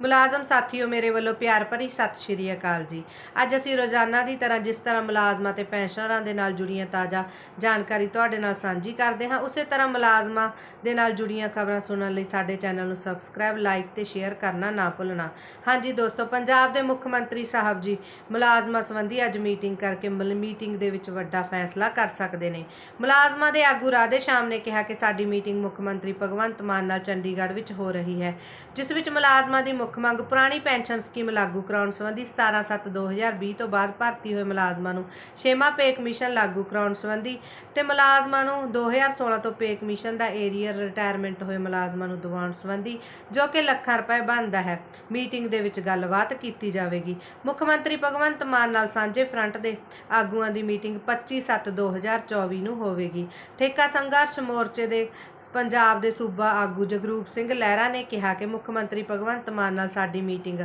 ਮੁਲਾਜ਼ਮ ਸਾਥੀਓ ਮੇਰੇ ਵੱਲੋਂ ਪਿਆਰ ਭਰੀ ਸਤਿ ਸ਼੍ਰੀ ਅਕਾਲ ਜੀ। ਅੱਜ ਅਸੀਂ ਰੋਜ਼ਾਨਾ ਦੀ ਤਰ੍ਹਾਂ ਜਿਸ ਤਰ੍ਹਾਂ ਮੁਲਾਜ਼ਮਾਂ ਤੇ ਪੈਨਸ਼ਨਰਾਂ ਦੇ ਨਾਲ ਜੁੜੀਆਂ ਤਾਜ਼ਾ ਜਾਣਕਾਰੀ ਤੁਹਾਡੇ ਨਾਲ ਸਾਂਝੀ ਕਰਦੇ ਹਾਂ, ਉਸੇ ਤਰ੍ਹਾਂ ਮੁਲਾਜ਼ਮਾਂ ਦੇ ਨਾਲ ਜੁੜੀਆਂ ਖਬਰਾਂ ਸੁਣਨ ਲਈ ਸਾਡੇ ਚੈਨਲ ਨੂੰ ਸਬਸਕ੍ਰਾਈਬ, ਲਾਈਕ ਤੇ ਸ਼ੇਅਰ ਕਰਨਾ ਨਾ ਭੁੱਲਣਾ। ਹਾਂਜੀ ਦੋਸਤੋ, ਪੰਜਾਬ ਦੇ ਮੁੱਖ ਮੰਤਰੀ ਸਾਹਿਬ ਜੀ ਮੁਲਾਜ਼ਮਾਂ ਸੰਬੰਧੀ ਅੱਜ ਮੀਟਿੰਗ ਕਰਕੇ ਮਲ- ਮੀਟਿੰਗ ਦੇ ਵਿੱਚ ਵੱਡਾ ਫੈਸਲਾ ਕਰ ਸਕਦੇ ਨੇ। ਮੁਲਾਜ਼ਮਾਂ ਦੇ ਆਗੂ ਰਾਧੇ ਸ਼ਾਮ ਨੇ ਕਿਹਾ ਕਿ ਸਾਡੀ ਮੀਟਿੰਗ ਮੁੱਖ ਮੰਤਰੀ ਭਗਵੰਤ ਮਾਨ ਨਾਲ ਚੰਡੀਗੜ੍ਹ ਵਿੱਚ ਹੋ ਰਹੀ ਹੈ, ਜਿਸ ਵਿੱਚ ਮੁਲਾਜ਼ਮਾਂ ਦੀ ਮੁੱਖ ਮੰਗ ਪੁਰਾਣੀ ਪੈਨਸ਼ਨ ਸਕੀਮ ਲਾਗੂ ਕਰਾਉਣ ਸੰਬੰਧੀ 17/7/2020 ਤੋਂ ਬਾਅਦ ਭਰਤੀ ਹੋਏ ਮੁਲਾਜ਼ਮਾਂ ਨੂੰ ਛੇਵਾਂ ਪੇ ਕਮਿਸ਼ਨ ਲਾਗੂ ਕਰਾਉਣ ਸੰਬੰਧੀ ਤੇ ਮੁਲਾਜ਼ਮਾਂ ਨੂੰ 2016 ਤੋਂ ਪੇ ਕਮਿਸ਼ਨ ਦਾ ਏਰੀਅਰ ਰਿਟਾਇਰਮੈਂਟ ਹੋਏ ਮੁਲਾਜ਼ਮਾਂ ਨੂੰ ਦਿਵਾਉਣ ਸੰਬੰਧੀ ਜੋ ਕਿ ਲੱਖਾਂ ਰੁਪਏ ਬਣਦਾ ਹੈ। ਮੀਟਿੰਗ ਦੇ ਵਿੱਚ ਗੱਲਬਾਤ ਕੀਤੀ ਜਾਵੇਗੀ। ਮੁੱਖ ਮੰਤਰੀ ਭਗਵੰਤ ਮਾਨ ਨਾਲ ਸਾਂਝੇ ਫਰੰਟ ਦੇ ਆਗੂਆਂ ਦੀ ਮੀਟਿੰਗ 25/7/2024 ਨੂੰ ਹੋਵੇਗੀ। ਠੇਕਾ ਸੰਘਰਸ਼ ਮੋਰਚੇ ਦੇ ਪੰਜਾਬ ਦੇ ਸੂਬਾ ਆਗੂ ਜਗਰੂਪ ਸਿੰਘ ਲਹਿਰਾ ਨੇ ਕਿਹਾ ਕਿ ਮੁੱਖ ਮੰਤਰੀ ਭਗਵੰਤ ਮਾਨ ਨਾਲ ਸਾਡੀ ਮੀਟਿੰਗ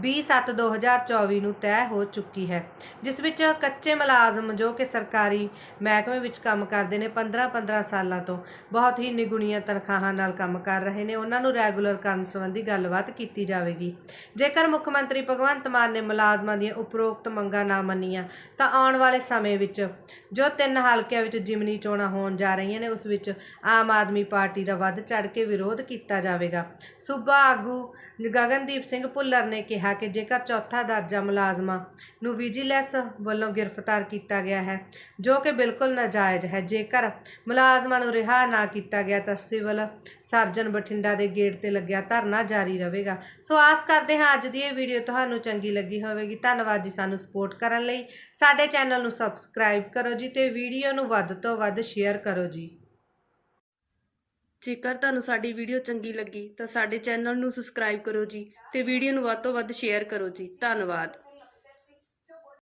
20/7/2024 ਨੂੰ ਤੈਅ ਹੋ ਚੁੱਕੀ ਹੈ, ਜਿਸ ਵਿੱਚ ਕੱਚੇ ਮੁਲਾਜ਼ਮ ਜੋ ਕਿ ਸਰਕਾਰੀ ਮਹਿਕਮੇ ਵਿੱਚ ਕੰਮ ਕਰਦੇ ਨੇ 15-15 ਸਾਲਾਂ ਤੋਂ, ਬਹੁਤ ਹੀ ਨਿਗੁਣੀਆਂ ਤਨਖਾਹਾਂ ਨਾਲ ਕੰਮ ਕਰ ਰਹੇ ਨੇ। ਉਹਨਾਂ ਨੂੰ ਰੈਗੂਲਰ ਕਰਨ ਸੰਬੰਧੀ ਗੱਲਬਾਤ ਕੀਤੀ ਜਾਵੇਗੀ। ਜੇਕਰ ਮੁੱਖ ਮੰਤਰੀ ਭਗਵੰਤ ਮਾਨ ਨੇ ਮੁਲਾਜ਼ਮਾਂ ਦੀਆਂ ਉਪਰੋਕਤ ਮੰਗਾਂ ਨਾ ਮੰਨੀਆਂ, ਤਾਂ ਆਉਣ ਵਾਲੇ ਸਮੇਂ ਵਿੱਚ ਜੋ ਤਿੰਨ ਹਲਕਿਆਂ ਵਿੱਚ ਜਿਮਨੀ ਚੋਣਾਂ ਹੋਣ ਜਾ ਰਹੀਆਂ ਨੇ, ਉਸ ਵਿੱਚ ਆਮ ਆਦਮੀ ਪਾਰਟੀ ਦਾ ਵੱਧ ਚੜ ਕੇ ਵਿਰੋਧ ਕੀਤਾ ਜਾਵੇਗਾ। ਸੂਬਾ ਆਗੂ ਗਗਨਦੀਪ ਸਿੰਘ ਭੁੱਲਰ ਨੇ ਕਿਹਾ ਕਿ ਜੇਕਰ ਚੌਥਾ ਦਰਜਾ ਮੁਲਾਜ਼ਮਾਂ ਨੂੰ ਵਿਜੀਲੈਂਸ ਵੱਲੋਂ ਗ੍ਰਿਫਤਾਰ ਕੀਤਾ ਗਿਆ ਹੈ, ਜੋ ਕਿ ਬਿਲਕੁਲ ਨਾਜਾਇਜ਼ ਹੈ, ਜੇਕਰ ਮੁਲਾਜ਼ਮਾਂ ਨੂੰ ਰਿਹਾ ਨਾ ਕੀਤਾ ਗਿਆ ਤਾਂ ਸਿਵਲ ਸਰਜਨ ਬਠਿੰਡਾ ਦੇ ਗੇਟ ਤੇ ਲੱਗਿਆ ਧਰਨਾ ਜਾਰੀ ਰਹੇਗਾ। ਸੋ ਆਸ ਕਰਦੇ ਹਾਂ ਅੱਜ ਦੀ ਇਹ ਵੀਡੀਓ ਤੁਹਾਨੂੰ ਚੰਗੀ ਲੱਗੀ ਹੋਵੇਗੀ। ਧੰਨਵਾਦ ਜੀ ਸਾਨੂੰ ਸਪੋਰਟ ਕਰਨ ਲਈ। ਸਾਡੇ ਚੈਨਲ ਨੂੰ ਸਬਸਕ੍ਰਾਈਬ ਕਰੋ ਜੀ ਤੇ ਵੀਡੀਓ ਨੂੰ ਵੱਧ ਤੋਂ ਵੱਧ ਸ਼ੇਅਰ ਕਰੋ ਜੀ। ਜੇਕਰ ਤੁਹਾਨੂੰ ਸਾਡੀ ਵੀਡੀਓ ਚੰਗੀ ਲੱਗੀ ਤਾਂ ਸਾਡੇ ਚੈਨਲ ਨੂੰ ਸਬਸਕ੍ਰਾਈਬ ਕਰੋ ਜੀ ਤੇ ਵੀਡੀਓ ਨੂੰ ਵੱਧ ਤੋਂ ਵੱਧ ਸ਼ੇਅਰ ਕਰੋ ਜੀ। ਧੰਨਵਾਦ।